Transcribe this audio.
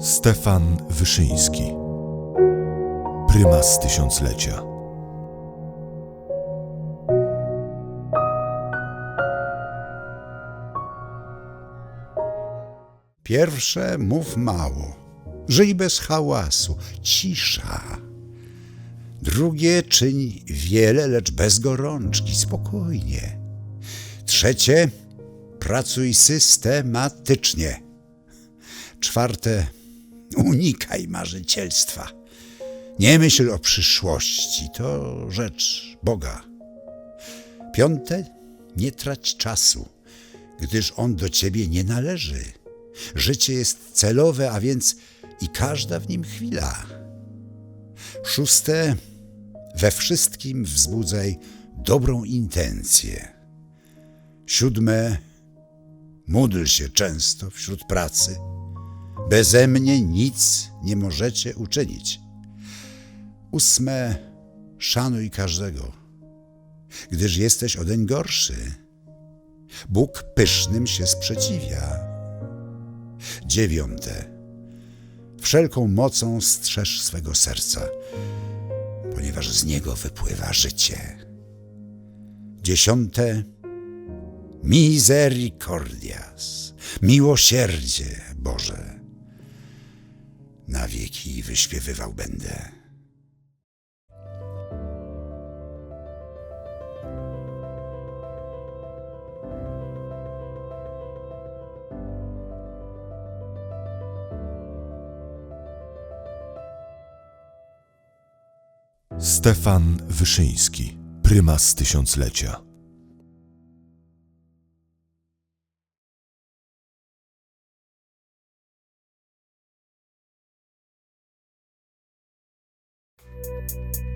Stefan Wyszyński. Prymas Tysiąclecia. Pierwsze mów mało, żyj bez hałasu, cisza. Drugie czyń wiele, lecz bez gorączki, spokojnie. Trzecie pracuj systematycznie. Czwarte unikaj marzycielstwa. Nie myśl o przyszłości, to rzecz Boga. Piąte nie trać czasu, gdyż on do ciebie nie należy. Życie jest celowe, a więc i każda w nim chwila. Szóste, we wszystkim wzbudzaj dobrą intencję. Siódme, módl się często wśród pracy. Beze mnie nic nie możecie uczynić. Ósme, szanuj każdego, gdyż jesteś odeń gorszy. Bóg pysznym się sprzeciwia. Dziewiąte. Wszelką mocą strzeż swego serca, ponieważ z niego wypływa życie. Dziesiąte. Misericordias. Miłosierdzie Boże. Na wieki wyśpiewywał będę. Stefan Wyszyński Prymas Tysiąclecia Música